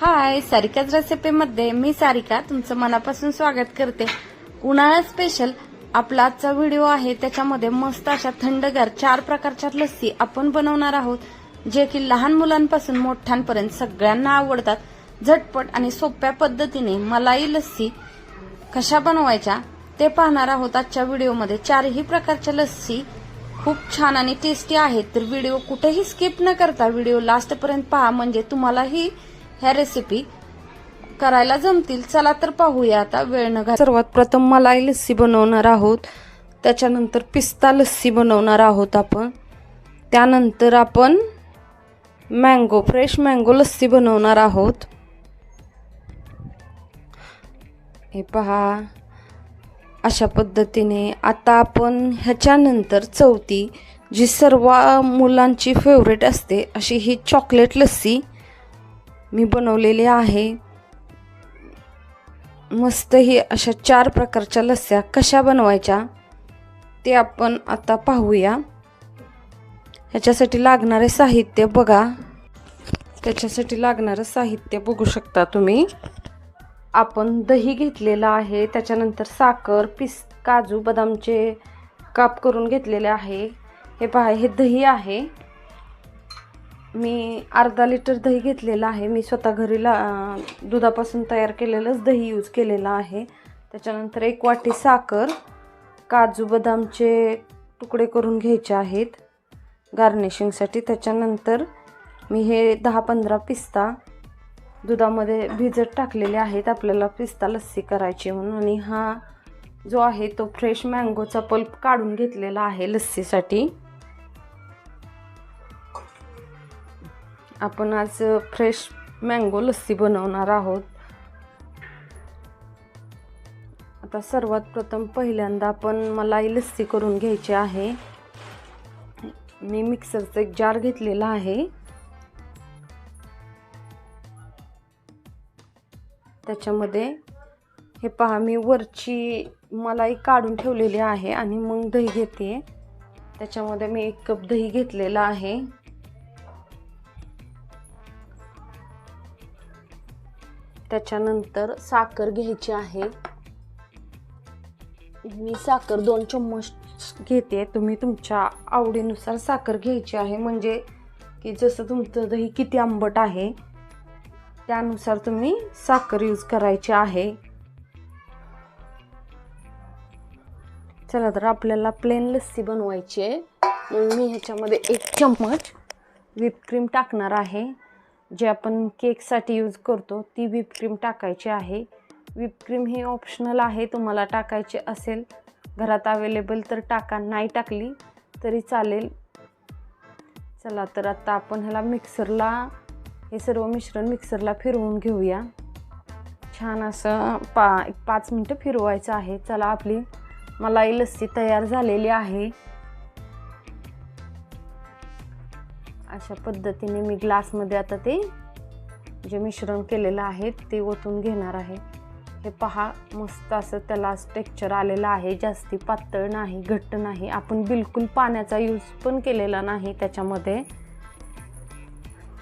हाय सारिकाच रेसिपीमध्ये मी सारिका तुमचं मनापासून स्वागत करते. उन्हाळा स्पेशल आपला आजचा व्हिडिओ आहे त्याच्यामध्ये मस्त अशा थंडगार चार प्रकारच्या लस्सी आपण बनवणार आहोत जे की लहान मुलांपासून मोठ्यांपर्यंत सगळ्यांना आवडतात. झटपट आणि सोप्या पद्धतीने मलाई लस्सी कशा बनवायच्या ते पाहणार आहोत आजच्या व्हिडिओमध्ये चारही प्रकारच्या लस्सी खूप छान आणि टेस्टी आहेत. तर व्हिडिओ कुठेही स्किप न करता व्हिडिओ लास्ट पर्यंत पहा. म्हणजे तुम्हालाही ह्या रेसिपी करायला जमतील. चला तर पाहूया आता. वेळ न घाल सर्वात प्रथम मलाई लस्सी बनवणार आहोत. त्याच्यानंतर पिस्ता लस्सी बनवणार आहोत आपण. त्यानंतर आपण मँगो फ्रेश मँगो लस्सी बनवणार आहोत. हे पहा. अशा पद्धतीने आता आपण ह्याच्यानंतर चौथी जी सर्व मुलांची फेवरेट असते अशी ही चॉकलेट लस्सी मी बनवलेली आहे. मस्तही अशा चार प्रकारच्या लस्स्या कशा बनवायच्या ते आपण आता पाहूया. ह्याच्यासाठी लागणारे साहित्य बघा. त्याच्यासाठी लागणारं साहित्य बघू शकता तुम्ही. आपण दही घेतलेलं आहे त्याच्यानंतर साखर पिस काजू बदामचे काप करून घेतलेले आहे. हे पहा हे दही आहे. मी अर्धा लिटर दही घेतलेलं आहे. मी स्वतः घरीला दुधापासून तयार केलेलंच दही यूज केलेलं आहे. त्याच्यानंतर एक वाटी साखर काजू बदामचे तुकडे करून घ्यायचे आहेत. गार्निशिंगसाठी त्याच्यानंतर मी हे दहा पंधरा पिस्ता दुधामध्ये भिजत टाकलेले आहेत. आपल्याला पिस्ता लस्सी करायची म्हणून. आणि हा जो आहे तो फ्रेश मँगोचा पल्प काढून घेतलेला आहे लस्सीसाठी. आपण आज फ्रेश मँगो लस्सी बनवणार आहोत. आता सर्वात प्रथम पहिल्यांदा आपण मलाई लस्सी करून घ्यायची आहे. मी मिक्सरचा एक जार घेतलेला आहे. त्याच्यामध्ये हे पहा मी वरची मलाई काढून ठेवलेली आहे आणि मग दही घेते. त्याच्यामध्ये मी एक कप दही घेतलेला आहे. त्याच्यानंतर साखर घ्यायची आहे. मी साखर दोन चम्मच घेते. तुम्ही तुमच्या आवडीनुसार साखर घ्यायची आहे. म्हणजे की जसं तुमचं दही किती आंबट आहे त्यानुसार तुम्ही साखर यूज करायची आहे. चला तर आपल्याला प्लेन लस्सी बनवायची आहे. मग मी ह्याच्यामध्ये एक चम्मच विपक्रीम टाकणार आहे. जे आपण केकसाठी यूज करतो ती व्हिपक्रीम टाकायची आहे. व्हिपक्रीम ही ऑप्शनल आहे तुम्हाला टाकायची असेल. घरात अवेलेबल तर टाका नाही टाकली तरी चालेल. चला तर आता आपण ह्याला मिक्सरला हे सर्व मिश्रण मिक्सरला फिरवून घेऊया. छान असं पा एक पाच मिनटं फिरवायचं आहे. चला आपली मलाई लस्सी तयार झालेली आहे. अशा पद्धतीने मी ग्लासमध्ये आता ते जे मिश्रण केलेलं आहे ते ओतून घेणार आहे. हे पहा मस्त असं त्याला टेक्चर आलेलं आहे. जास्ती पातळ नाही घट्ट नाही. आपण बिलकुल पाण्याचा यूज पण केलेला नाही त्याच्यामध्ये.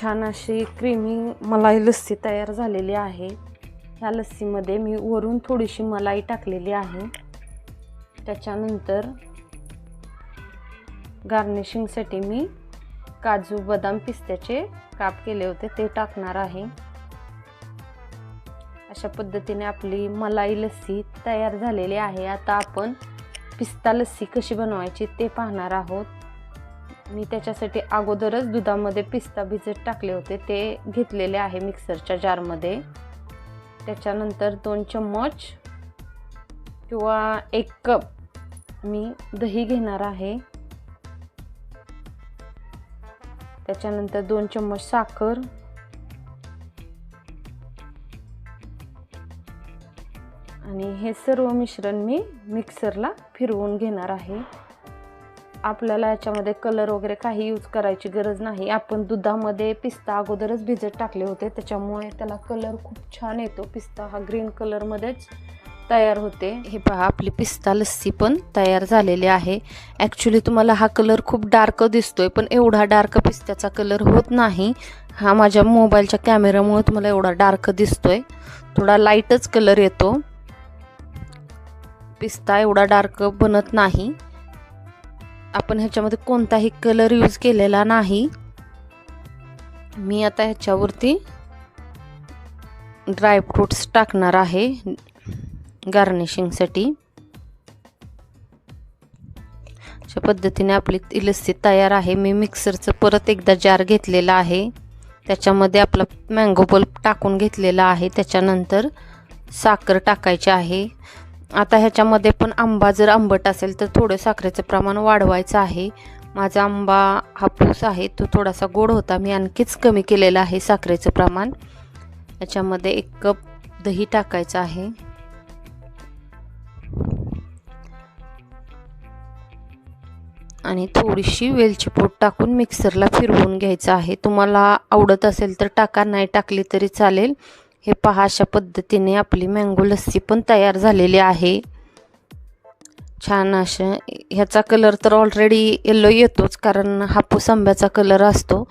छान अशी क्रीमी मलाई लस्सी तयार झालेली आहे. ह्या लस्सीमध्ये मी वरून थोडीशी मलाई टाकलेली आहे. त्याच्यानंतर गार्निशिंगसाठी मी काजू बदाम पिस्त्याचे काप केले होते ते टाकणार आहे. अशा पद्धतीने आपली मलाई लस्सी तयार झालेली आहे. आता आपण पिस्ता लस्सी कशी बनवायची ते पाहणार आहोत. मी त्याच्यासाठी अगोदरच दुधामध्ये पिस्ता भिजत टाकले होते ते घेतलेले आहे मिक्सरच्या जारमध्ये. त्याच्यानंतर दोन चम्मच किंवा एक कप मी दही घेणार आहे. त्याच्यानंतर दोन चम्मच साखर. आणि हे सर्व मिश्रण मी मिक्सरला फिरवून घेणार आहे. आपल्याला याच्यामध्ये कलर वगैरे काही यूज करायची गरज नाही. आपण दुधामध्ये पिस्ता अगोदरच भिजत टाकले होते. त्याच्यामुळे त्याला कलर खूप छान येतो. पिस्ता हा ग्रीन कलरमध्येच तयार होते. हे पहा आपली पिस्ता लस्सी पण तयार झालेली आहे. ॲक्च्युली तुम्हाला हा कलर खूप डार्क दिसतोय पण एवढा डार्क पिस्त्याचा कलर होत नाही. हा माझ्या मोबाईलच्या कॅमेऱ्यामुळे तुम्हाला एवढा डार्क दिसतोय. थोडा लाईटच कलर येतो. पिस्ता एवढा डार्क बनत नाही. आपण ह्याच्यामध्ये कोणताही कलर यूज केलेला नाही. मी आता ह्याच्यावरती ड्रायफ्रूट्स टाकणार आहे. गार्निशिंगसाठी अशा पद्धतीने आपली ती लस्सी तयार आहे. मी मिक्सरचं परत एकदा जार घेतलेला आहे. त्याच्यामध्ये आपला मँगो बल्ब टाकून घेतलेला आहे. त्याच्यानंतर साखर टाकायची आहे. आता ह्याच्यामध्ये पण आंबा जर आंबट असेल तर थोडं साखरेचं प्रमाण वाढवायचं आहे. माझा आंबा हापूस आहे. तो थोडासा गोड होता. मी आणखीच कमी केलेला आहे साखरेचं प्रमाण. याच्यामध्ये एक कप दही टाकायचं आहे. आणि थोडीशी वेलची टाकून मिक्सरला फिरवून घ्यायचं आहे. तुम्हाला आवडत असेल तर टाका नाही टाकली तरी चालेल. हे पहा अशा पद्धतीने आपली मँगो लस्सी पण तयार झालेली आहे. छान असं ह्याचा कलर तर ऑलरेडी येल्लो येतोच कारण हापूस आंब्याचा कलर असतो.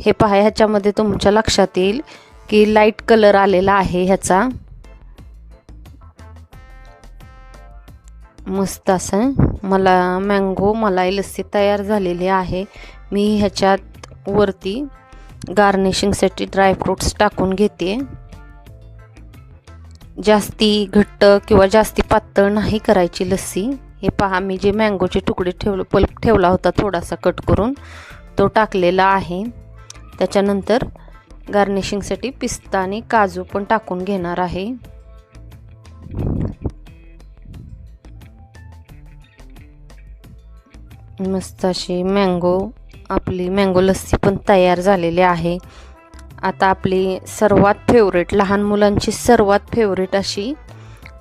हे पहा ह्याच्यामध्ये तुमच्या लक्षात येईल की लाइट कलर आलेला आहे ह्याचा. मस्त असं. मला मँगो मलाई लस्सी तयार झालेली आहे. मी ह्याच्यात वरती गार्निशिंगसाठी ड्रायफ्रूट्स टाकून घेते. जास्ती घट्ट किंवा जास्ती पातळ नाही करायची लस्सी. हे पहा मी जे मँगोचे तुकडे ठेवलं पल्प ठेवला होता थोडासा कट करून तो टाकलेला आहे. त्याच्यानंतर गार्निशिंगसाठी पिस्ता आणि काजू पण टाकून घेणार आहे. मस्त अशी मँगो आपली मँगो लस्सी पण तयार झालेली आहे. आता आपली सर्वात फेवरेट लहान मुलांची सर्वात फेवरेट अशी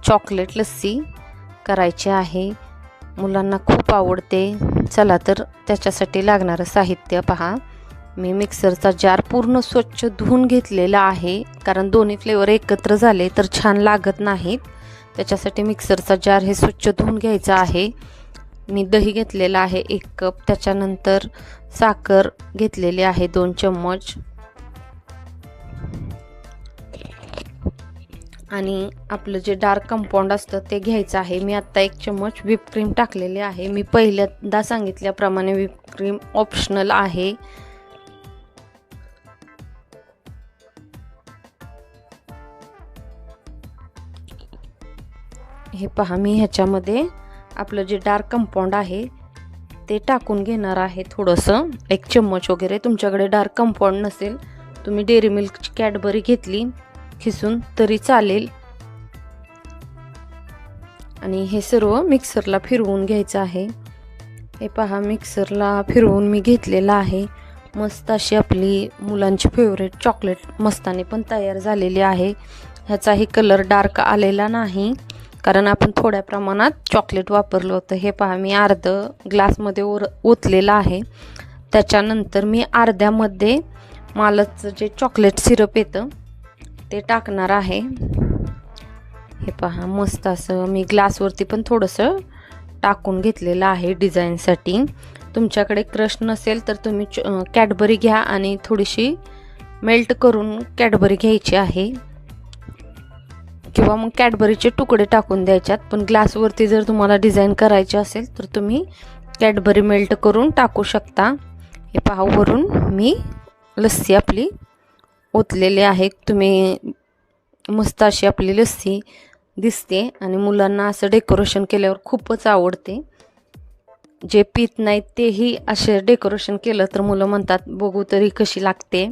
चॉकलेट लस्सी करायची आहे. मुलांना खूप आवडते. चला तर त्याच्यासाठी लागणारं साहित्य पहा. मी मिक्सरचा जार पूर्ण स्वच्छ धुवून घेतलेला आहे. कारण दोन्ही फ्लेवर एकत्र झाले तर छान लागत नाहीत. त्याच्यासाठी मिक्सरचा जार हे स्वच्छ धुवून घ्यायचा आहे. मी दही घेतलेला आहे एक कप त्याच्यानंतर साखर घेतलेली आहे दोन चम्मच. आणि आपलं जे डार्क कंपाऊंड असतं ते घ्यायचं आहे. मी आत्ता एक चम्मच व्हिप क्रीम टाकलेली आहे. मी पहिल्यांदा सांगितल्याप्रमाणे व्हिप क्रीम ऑप्शनल आहे. हे पहा मी ह्याच्यामध्ये आपलं जे डार्क कंपाऊंड आहे ते टाकून घेणार आहे थोडंसं. एक चम्मच वगैरे. तुमच्याकडे डार्क कंपाऊंड नसेल तुम्ही डेअरी मिल्कची कॅडबरी घेतली खिसून तरी चालेल. आणि हे सर्व मिक्सरला फिरवून घ्यायचं आहे. हे पहा मिक्सरला फिरवून मी घेतलेलं आहे. मस्त अशी आपली मुलांची फेवरेट चॉकलेट मस्ताने पण तयार झालेली आहे. ह्याचाही कलर डार्क आलेला नाही. कारण आपण थोड्या प्रमाणात चॉकलेट वापरलं होतं. हे पहा मी अर्ध ग्लासमध्ये ओर ओतलेलं आहे. त्याच्यानंतर मी अर्ध्यामध्ये मालचं जे चॉकलेट सिरप येतं ते टाकणार आहे. हे पहा मस्त असं मी ग्लासवरती पण थोडंसं टाकून घेतलेलं आहे डिझाईनसाठी तुमच्याकडे क्रश नसेल तर तुम्ही कॅडबरी घ्या आणि थोडीशी मेल्ट करून कॅडबरी घ्यायची आहे. किंवा मग कॅडबरीचे तुकडे टाकून द्यायच्यात. पण ग्लासवरती जर तुम्हाला डिझाईन करायचे असेल तर तुम्ही कॅडबरी मेल्ट करून टाकू शकता. हे पहा वरून मी लस्सी आपली ओतलेली आहे. तुम्ही मस्त अशी आपली लस्सी दिसते. आणि मुलांना असं डेकोरेशन केल्यावर खूपच आवडते. जे पित नाहीत तेही असे डेकोरेशन केलं तर मुलं म्हणतात बघू तरी कशी लागते.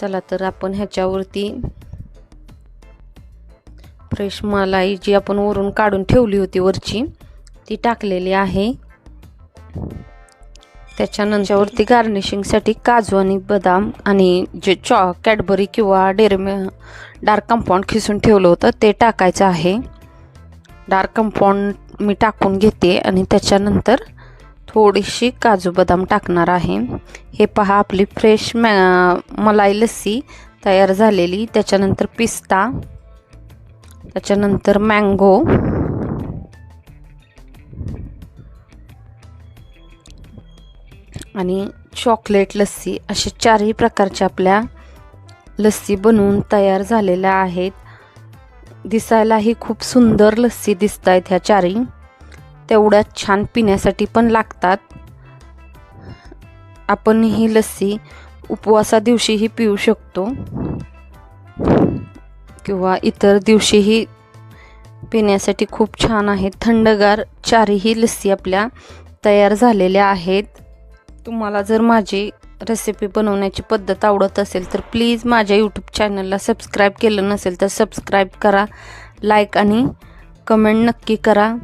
चला तर आपण ह्याच्यावरती फ्रेश मलाई जी आपण वरून काढून ठेवली होती वरची ती टाकलेली आहे. त्याच्यानंतरवरती गार्निशिंगसाठी काजू आणि बदाम आणि जे चॉ कॅडबरी किंवा डेरमे डार्क कंपाऊंड खिसून ठेवलं होतं ते टाकायचं आहे. डार्क कंपाऊंड मी टाकून घेते आणि त्याच्यानंतर थोडीशी काजू बदाम टाकणार आहे. हे पहा आपली फ्रेश मॅ मलाई लस्सी तयार झालेली. त्याच्यानंतर पिस्ता. त्याच्यानंतर मँगो आणि चॉकलेट लस्सी. असे चारही प्रकारच्या आपल्या लस्सी बनवून तयार झालेल्या आहेत. दिसायलाही खूप सुंदर लस्सी दिसत आहेत ह्या चारही. तेवढ्याच छान पिण्यासाठी पण लागतात. आपण ही लस्सी उपवासा दिवशीही पिऊ शकतो. किंवा इतर दिवशीही पिण्यासाठी खूप छान आहे थंडगार चारही लस्सी आपल्या तयार झालेल्या आहेत. तुम्हाला जर माझी रेसिपी बनवण्याची पद्धत आवडत असेल तर प्लीज माझ्या यूट्यूब चॅनलला सबस्क्राईब केलं नसेल तर सबस्क्राईब करा. लाईक आणि कमेंट नक्की करा.